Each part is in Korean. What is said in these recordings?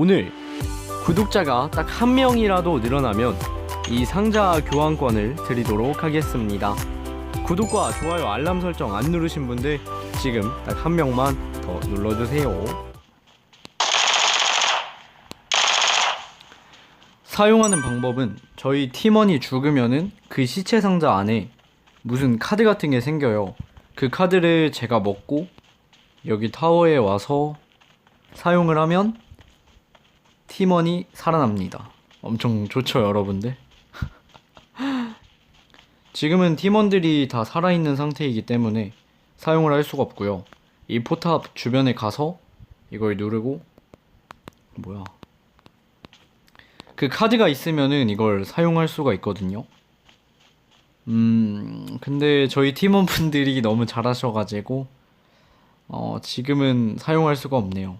오늘 구독자가 딱 한 명이라도 늘어나면 이 상자 교환권을 드리도록 하겠습니다. 구독과 좋아요, 알람 설정 안 누르신 분들 지금 딱 한 명만 더 눌러주세요. 사용하는 방법은 저희 팀원이 죽으면은 그 시체 상자 안에 무슨 카드 같은 게 생겨요. 그 카드를 제가 먹고 여기 타워에 와서 사용을 하면 팀원이 살아납니다. 엄청 좋죠, 여러분들? 지금은 팀원들이 다 살아있는 상태이기 때문에 사용을 할 수가 없고요. 이 포탑 주변에 가서 이걸 누르고 뭐야? 그 카드가 있으면은 이걸 사용할 수가 있거든요. 음, 근데 저희 팀원분들이 너무 잘하셔가지고 어, 지금은 사용할 수가 없네요.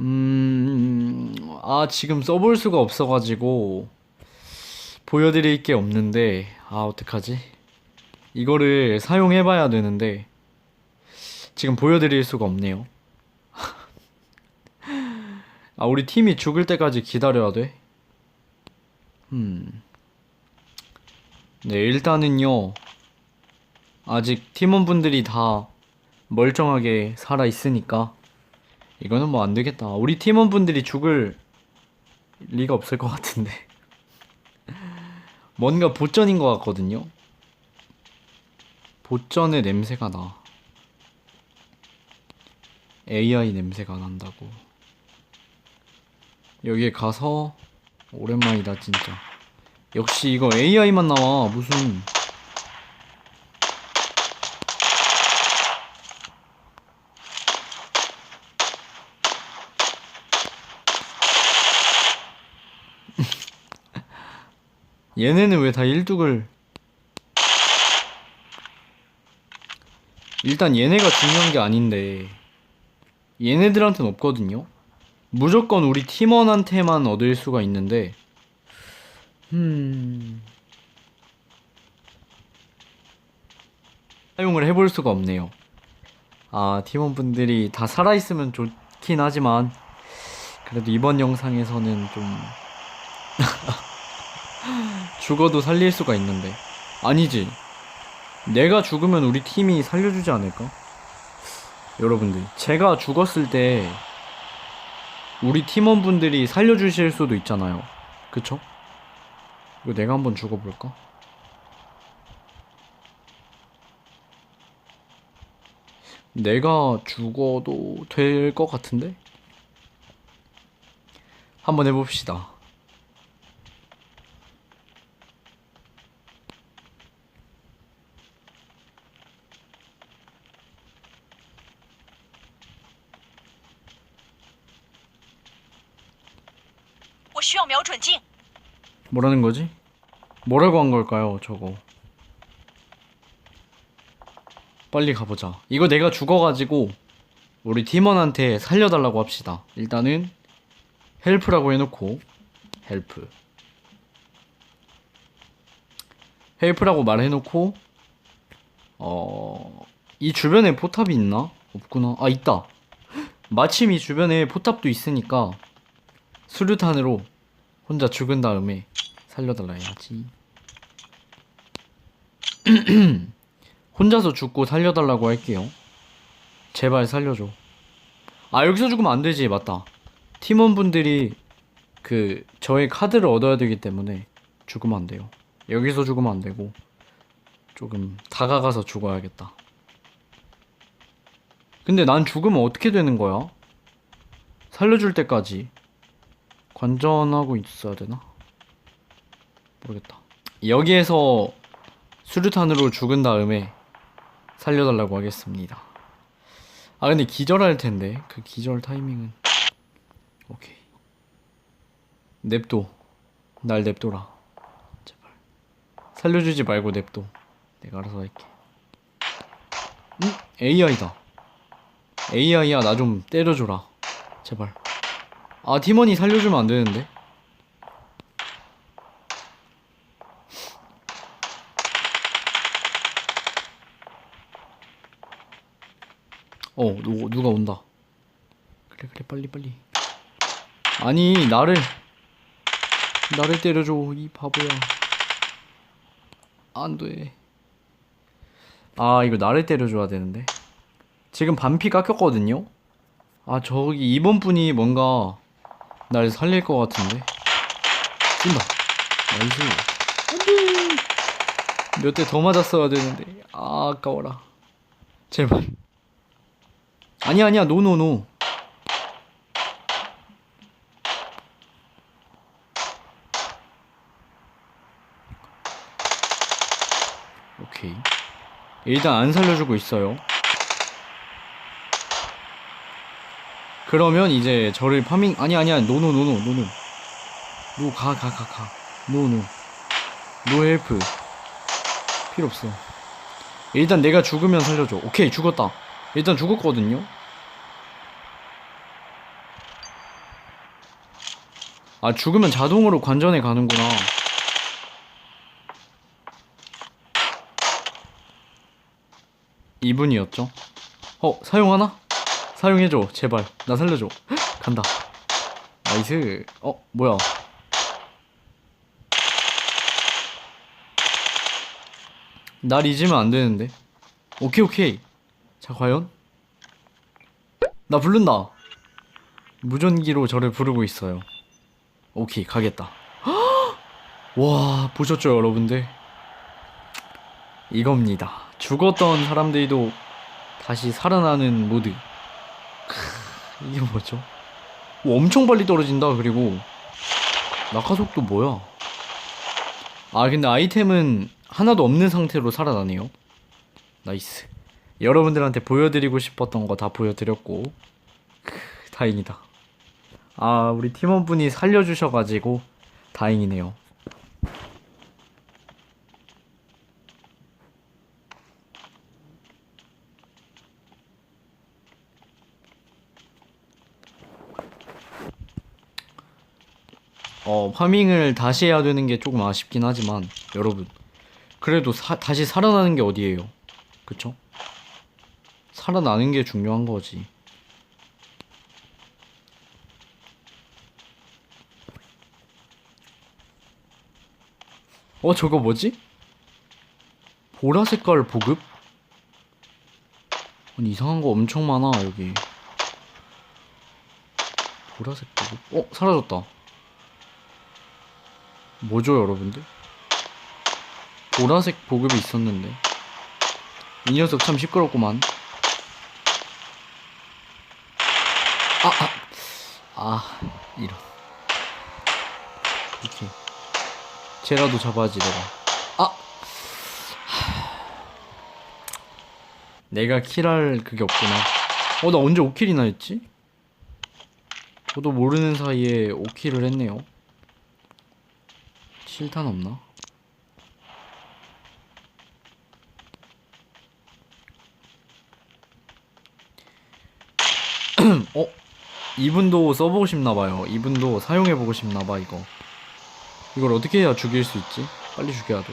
음, 아, 지금 써볼 수가 없어가지고, 보여드릴 게 없는데, 아, 어떡하지? 이거를 사용해봐야 되는데, 지금 보여드릴 수가 없네요. 아, 우리 팀이 죽을 때까지 기다려야 돼? 음. 네, 일단은요, 아직 팀원분들이 다 멀쩡하게 살아있으니까, 이거는 뭐 안 되겠다. 우리 팀원분들이 죽을 리가 없을 것 같은데. 뭔가 보전인 것 같거든요. 보전의 냄새가 나. AI 냄새가 난다고. 여기에 가서 오랜만이다 진짜. 역시 이거 AI만 나와 무슨 얘네는 왜 다 일뚝을? 일단 얘네가 중요한 게 아닌데. 얘네들한테는 없거든요. 무조건 우리 팀원한테만 얻을 수가 있는데. 음 사용을 해볼 수가 없네요. 아 팀원분들이 다 살아있으면 좋긴 하지만 그래도 이번 영상에서는 좀 죽어도 살릴 수가 있는데 아니지 내가 죽으면 우리 팀이 살려주지 않을까? 여러분들 제가 죽었을 때 우리 팀원분들이 살려주실 수도 있잖아요 그쵸? 이거 내가 한번 죽어볼까? 내가 죽어도 될 것 같은데? 한번 해봅시다 뭐라는 거지? 뭐라고 한 걸까요, 저거? 빨리 가보자. 이거 내가 죽어가지고 우리 팀원한테 살려달라고 합시다. 일단은 헬프라고 해놓고 헬프. 헬프라고 말해놓고 어... 이 주변에 포탑이 있나? 없구나. 아 있다. 마침 이 주변에 포탑도 있으니까 수류탄으로 혼자 죽은 다음에 살려달라 해야지. 혼자서 죽고 살려달라고 할게요. 제발 살려줘. 아, 여기서 죽으면 안 되지. 맞다. 팀원분들이 그, 저의 카드를 얻어야 되기 때문에 죽으면 안 돼요. 여기서 죽으면 안 되고, 조금 다가가서 죽어야겠다. 근데 난 죽으면 어떻게 되는 거야? 살려줄 때까지 관전하고 있어야 되나? 모르겠다. 여기에서 수류탄으로 죽은 다음에 살려달라고 하겠습니다. 아 근데 기절할 텐데. 그 기절 타이밍은. 오케이. 냅둬. 날 냅둬라. 제발. 살려주지 말고 냅둬. 내가 알아서 할게. 응? AI다. AI야. 나 좀 때려줘라. 제발. 아 팀원이 살려주면 안 되는데 어 누, 누가 온다. 그래 그래 빨리 빨리. 아니 나를. 나를 때려줘 이 바보야. 안돼. 아 이거 나를 때려줘야 되는데. 지금 반피 깎였거든요? 아 저기 이번 분이 뭔가 날 살릴 것 같은데. 찐다. 나이스. 안돼. 몇 대 더 맞았어야 되는데. 아 아까워라. 제발 아니야 아니야. 노노노 오케이. 일단 안 살려주고 있어요. 그러면 이제 저를 파밍 아니 아니야. 노노 노노 노노 노가 가 가가. 노노 노 헬프 필요 없어. 일단 내가 죽으면 살려줘. 오케이 죽었다 일단 죽었거든요. 아 죽으면 자동으로 관전에 가는구나. 이분이었죠? 어 사용하나? 사용해줘 제발. 나 살려줘. 헉, 간다. 나이스. 어 뭐야? 날 잊으면 안 되는데. 오케이 오케이 자 과연? 나 부른다. 무전기로 저를 부르고 있어요. 오케이 가겠다. 헉! 와 보셨죠 여러분들? 이겁니다. 죽었던 사람들도 다시 살아나는 모드. 크, 이게 뭐죠? 오, 엄청 빨리 떨어진다 그리고. 낙하 속도 뭐야? 아 근데 아이템은 하나도 없는 상태로 살아나네요. 나이스 여러분들한테 보여드리고 싶었던 거 다 보여드렸고 크, 다행이다. 아 우리 팀원분이 살려주셔가지고 다행이네요. 어 파밍을 다시 해야 되는 게 조금 아쉽긴 하지만 여러분. 그래도 사, 다시 살아나는 게 어디예요? 그쵸? 살아나는 게 중요한 거지 어 저거 뭐지? 보라 색깔 보급? 아니 이상한 거 엄청 많아 여기 보라색 보급? 어 사라졌다 뭐죠 여러분들? 보라색 보급이 있었는데 이 녀석 참 시끄럽구만 아, 아, 아 이런 이렇게 쟤라도 잡아야지 내가 아 하. 내가 킬할 그게 없구나 어 나 언제 5킬이나 했지? 저도 모르는 사이에 5킬을 했네요 실탄 없나? 어? 이분도 써보고 싶나봐요. 이분도 사용해보고 싶나봐, 이거. 이걸 어떻게 해야 죽일 수 있지? 빨리 죽여야 돼.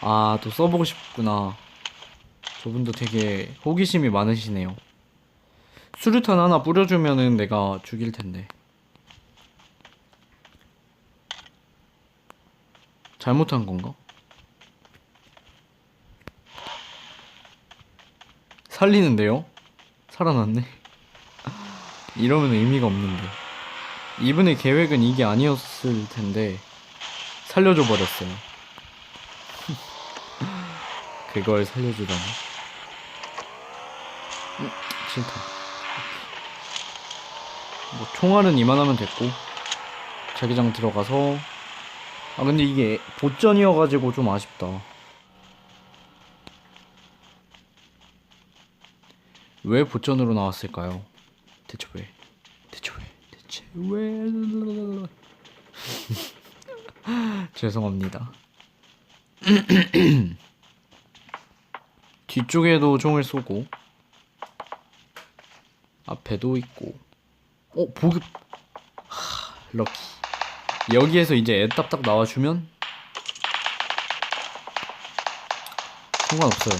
아, 또 써보고 싶구나. 저분도 되게 호기심이 많으시네요. 수류탄 하나 뿌려주면은 내가 죽일 텐데. 잘못한 건가? 살리는데요? 살아났네. 이러면 의미가 없는데. 이분의 계획은 이게 아니었을 텐데, 살려줘 버렸어요. 그걸 살려주다니. 음, 싫다. 뭐, 총알은 이만하면 됐고, 자기장 들어가서, 아, 근데 이게 보전이어가지고 좀 아쉽다. 왜 보전으로 나왔을까요? 대체 왜? 대체 왜? 대체 왜? 죄송합니다. 뒤쪽에도 총을 쏘고 앞에도 있고 어 보급 하, 럭키 여기에서 이제 애답딱 나와주면 상관없어요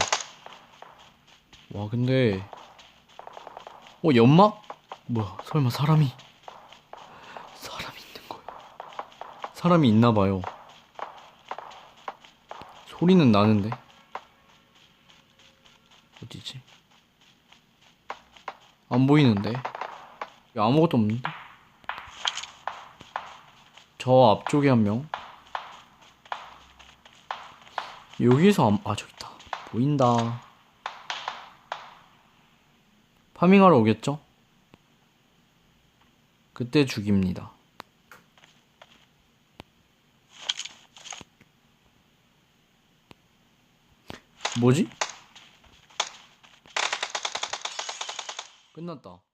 와 근데 어 연막? 뭐야 설마 사람이 사람이 있는 거야? 사람이 있나 봐요. 소리는 나는데. 어디지? 안 보이는데. 아무것도 없는데? 저 앞쪽에 한 명. 여기에서 안, 아 저기 있다. 보인다. 파밍하러 오겠죠? 그때 죽입니다. 뭐지? 끝났다.